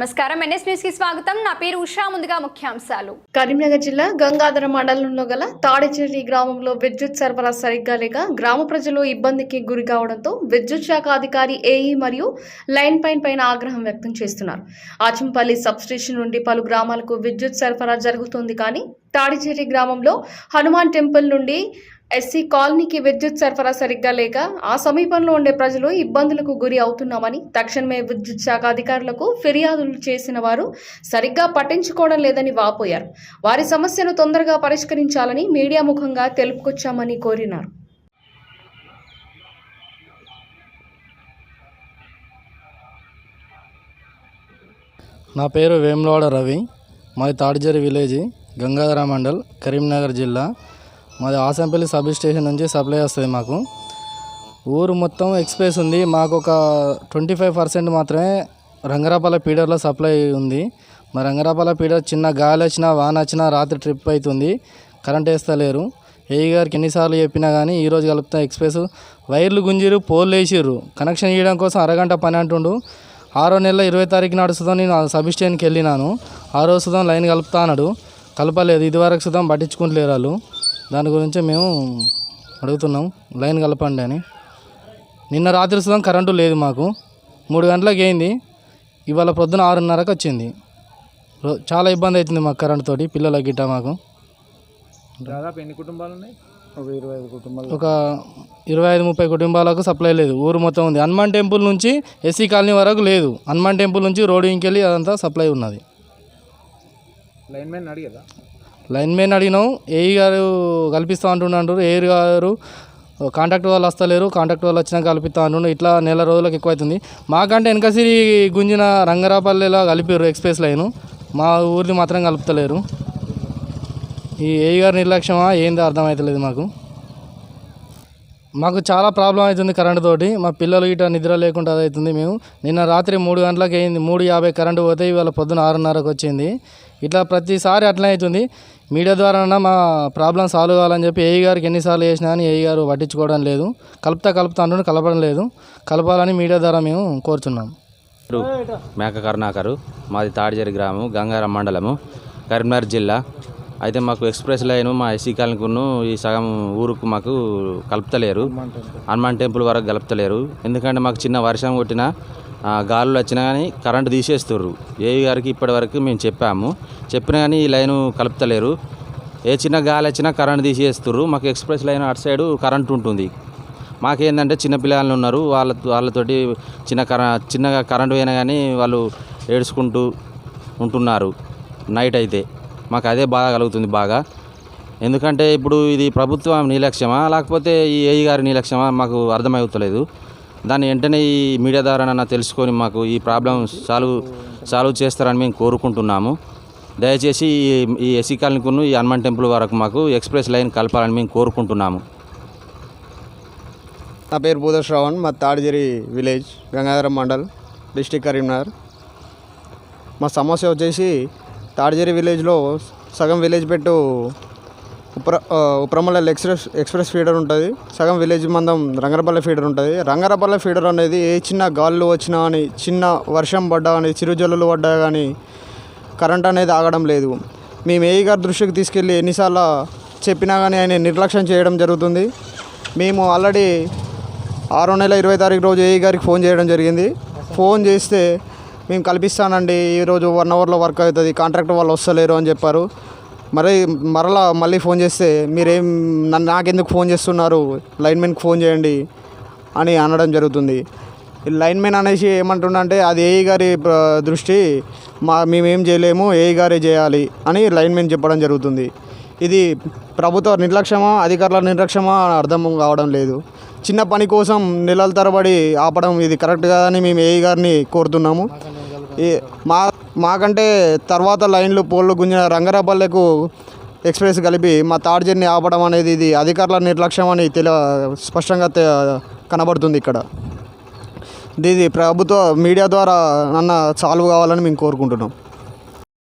నమస్కారం. ఎన్ఎస్ న్యూస్కి స్వాగతం. నా పేరు ఉషా. ముందుగా ముఖ్యాంశాలు. కరీంనగర్ జిల్లా గంగాధర మండలంలో గల తాడిచెర్రి గ్రామంలో విద్యుత్ సరఫరా సరిగ్గా లేక గ్రామ ప్రజలు ఇబ్బందికి గురి కావడంతో విద్యుత్ శాఖ అధికారి ఏఈ మరియు లైన్ పైన్ పైన ఆగ్రహం వ్యక్తం చేస్తున్నారు. ఆచంపల్లి సబ్స్టేషన్ నుండి పలు గ్రామాలకు విద్యుత్ సరఫరా జరుగుతుంది కానీ తాడిచెర్రి గ్రామంలో హనుమాన్ టెంపుల్ నుండి ఎస్సీ కాలనీకి విద్యుత్ సరఫరా సరిగ్గా లేక ఆ సమీపంలో ఉండే ప్రజలు ఇబ్బందులకు గురి అవుతున్నామని తక్షణమే విద్యుత్ శాఖ అధికారులకు ఫిర్యాదులు చేసిన వారు సరిగ్గా పట్టించుకోవడం లేదని వాపోయారు. వారి సమస్యను తొందరగా పరిష్కరించాలని మీడియా ముఖంగా తెలుపుకొచ్చామని కోరినారు. నా పేరు వేములవాడ రవి. మాది తాడిజరి విలేజ్ గంగాధర మండల్ కరీంనగర్ జిల్లా. మాది ఆసంపల్లి సబ్ స్టేషన్ నుంచి సప్లై వస్తుంది మాకు. ఊరు మొత్తం ఎక్స్ప్రెస్ ఉంది. మాకు ఒక ట్వంటీ ఫైవ్ పర్సెంట్ మాత్రమే రంగరాపాల పీడర్లో సప్లై ఉంది. మా రంగరాపాల పీడర్ చిన్న గాలి వచ్చినా వాన వచ్చినా రాత్రి ట్రిప్ అవుతుంది. కరెంట్ వేస్తలేరు. ఏఈ గారికి ఎన్నిసార్లు చెప్పినా కానీ ఈరోజు కలుపుతా ఎక్స్ప్రెస్ వైర్లు గుంజిరు పోల్లు వేసిర్రు. కనెక్షన్ ఇవ్వడం కోసం అరగంట పని అంటుండు. ఆరో నెల ఇరవై తారీఖు నాడు సుధం నేను సబ్ స్టేషన్కి వెళ్ళినాను. ఆరో సుతం సుధం లైన్ కలుపుతా అన్నాడు. కలపలేదు. ఇదివరకు సుధం పట్టించుకుంటలేరు వాళ్ళు. దాని గురించి మేము అడుగుతున్నాం. లైన్ కలపండి అని. నిన్న రాత్రి సుధం కరెంటు లేదు మాకు. మూడు గంటలకు అయింది. ఇవాళ పొద్దున ఆరున్నరకు వచ్చింది. చాలా ఇబ్బంది అవుతుంది మాకు కరెంట్ తోటి పిల్లలకి గిట్ట మాకు. దాదాపు ఎన్ని కుటుంబాలు ఉన్నాయి? ఒక ఇరవై ఐదు కుటుంబాలు. ఒక ఇరవై ఐదు ముప్పై కుటుంబాలకు సప్లై లేదు. ఊరు మొత్తం ఉంది. హనుమాన్ టెంపుల్ నుంచి ఎస్సీ కాలనీ వరకు లేదు. హనుమాన్ టెంపుల్ నుంచి రోడ్ ఇంకెళ్ళి అదంతా సప్లై ఉన్నది. లైన్ మ్యాన్ అడిగదా లైన్మెన్ అడిగినాం ఏఈ గారు కల్పిస్తా అంటున్నారు ఏఈ గారు కాంటాక్ట్ వాళ్ళు వస్తలేరు కాంట్రాక్ట్ వాళ్ళు వచ్చినాక కల్పిస్తా అంటున్నారు ఇట్లా నెల రోజులకు ఎక్కువ అవుతుంది మాకంటే వెనకసిరి గుంజిన రంగరాపల్లిలో కలిపారు ఎక్స్ప్రెస్ లైను మా ఊరిని మాత్రం కలుపుతలేరు. ఈ ఏఈ గారి నిర్లక్ష్యమా ఏందో అర్థమవుతలేదు మాకు. మాకు చాలా ప్రాబ్లం అవుతుంది కరెంటు తోటి మా పిల్లలు ఇట నిద్ర లేకుండా అవుతుంది మేము. నిన్న రాత్రి మూడు గంటలకు అయింది మూడు యాభై కరెంటు పోతే ఇవాళ పొద్దున ఆరున్నరకు వచ్చింది. ఇట్లా ప్రతిసారి అట్లనే అవుతుంది. మీడియా ద్వారా మా ప్రాబ్లం సాల్వ్ కావాలని చెప్పి ఏఈ గారికి ఎన్నిసార్లు చేసినా కానీ ఏఈ గారు పట్టించుకోవడం లేదు. కలుపుతా కలుపుతా అంటూ కలపడం లేదు. కలపాలని మీడియా ద్వారా మేము కోరుతున్నాం మేక కరుణాకరు మాది తాడిజరి గ్రామం గంగారం మండలము కరీంనగర్ జిల్లా. అయితే మాకు ఎక్స్ప్రెస్ లైన్ మా ఎస్సీ కాలనీకును ఈ సగం ఊరుకు మాకు కలుపుతలేరు. హనుమాన్ టెంపుల్ వరకు కలుపుతలేరు. ఎందుకంటే మాకు చిన్న వర్షం కొట్టినా గాలులు వచ్చినా కానీ కరెంటు తీసేస్తుర్రు. ఏవి గారికి ఇప్పటివరకు మేము చెప్పాము. చెప్పినా కానీ ఈ లైను కలుపుతలేరు. ఏ చిన్న గాలి వచ్చినా కరెంట్ తీసేస్తుర్రు. మాకు ఎక్స్ప్రెస్ లైన్ అటు సైడు కరెంట్ ఉంటుంది. మాకేందంటే చిన్న పిల్లలు ఉన్నారు. వాళ్ళ వాళ్ళతోటి చిన్న కర చిన్నగా కరెంటు పోయినా కానీ వాళ్ళు ఏడుచుకుంటూ ఉంటున్నారు. నైట్ అయితే మాకు అదే బాధ కలుగుతుంది బాగా. ఎందుకంటే ఇప్పుడు ఇది ప్రభుత్వం నిర్లక్ష్యమా లేకపోతే ఈ ఏఈ గారి నిర్లక్ష్యమా మాకు అర్థమవుతలేదు. దాన్ని వెంటనే ఈ మీడియా ద్వారా తెలుసుకొని మాకు ఈ ప్రాబ్లం సాల్వ్ సాల్వ్ చేస్తారని మేము కోరుకుంటున్నాము. దయచేసి ఈ- ఎస్సీ కాలనీకును ఈ హనుమాన్ టెంపుల్ వరకు మాకు ఎక్స్ప్రెస్ లైన్ కలపాలని మేము కోరుకుంటున్నాము. నా పేరు బూద మా తాడిజరి విలేజ్ గంగాధరం మండల్ డిస్టిక్ కరీంనగర్. మా సమస్య వచ్చేసి తాడిజరి విలేజ్లో సగం విలేజ్ పెట్టు ఉప్ర ఆ, ఉప్రమల్ల ఎక్స్ప్రెస్ ఎక్స్ప్రెస్ ఫీడర్ ఉంటుంది. సగం విలేజ్ మందం రంగరపల్లె ఫీడర్ ఉంటుంది. రంగరపల్లె ఫీడర్ అనేది ఏ చిన్న గాలులు వచ్చినా కానీ చిన్న వర్షం పడ్డా కానీ చిరుజల్లులు పడ్డా కానీ కరెంట్ అనేది ఆగడం లేదు. మేము ఏఈ గారి దృష్టికి తీసుకెళ్ళి ఎన్నిసార్లు చెప్పినా కానీ ఆయన నిర్లక్ష్యం చేయడం జరుగుతుంది. మేము ఆల్రెడీ ఆరో నెల ఇరవై తారీఖు రోజు ఏఈ గారికి ఫోన్ చేయడం జరిగింది. ఫోన్ చేస్తే మేము కల్పిస్తానండి ఈరోజు వన్ అవర్లో వర్క్ అవుతుంది కాంట్రాక్టర్ వాళ్ళు వస్తలేరు అని చెప్పారు. మరి మరలా మళ్ళీ ఫోన్ చేస్తే మీరేం నన్ను నాకెందుకు ఫోన్ చేస్తున్నారు? లైన్మెన్కి ఫోన్ చేయండి అని అనడం జరుగుతుంది. ఈ లైన్మెన్ అనేసి ఏమంటుండంటే అది ఏఈ గారి దృష్టి మా మేమేం చేయలేము ఏఈ గారే చేయాలి అని లైన్మెన్ చెప్పడం జరుగుతుంది. ఇది ప్రభుత్వ నిర్లక్ష్యమా అధికారుల నిర్లక్ష్యమా అర్థం కావడం లేదు. చిన్న పని కోసం నెలల తరబడి ఆపడం ఇది కరెక్ట్ కాదని మేము ఏఈ గారిని కోరుతున్నాము. మా మాకంటే తర్వాత లైన్లు పోళ్ళు గుంజిన రంగరాపల్లెకు ఎక్స్ప్రెస్ కలిపి మా తాడ్జర్ని ఆపడం అనేది ఇది అధికారుల నిర్లక్ష్యం అని తెల స్పష్టంగా కనబడుతుంది ఇక్కడ. ఇది ప్రభుత్వ మీడియా ద్వారా నన్న సాల్వ్ కావాలని మేము కోరుకుంటున్నాం.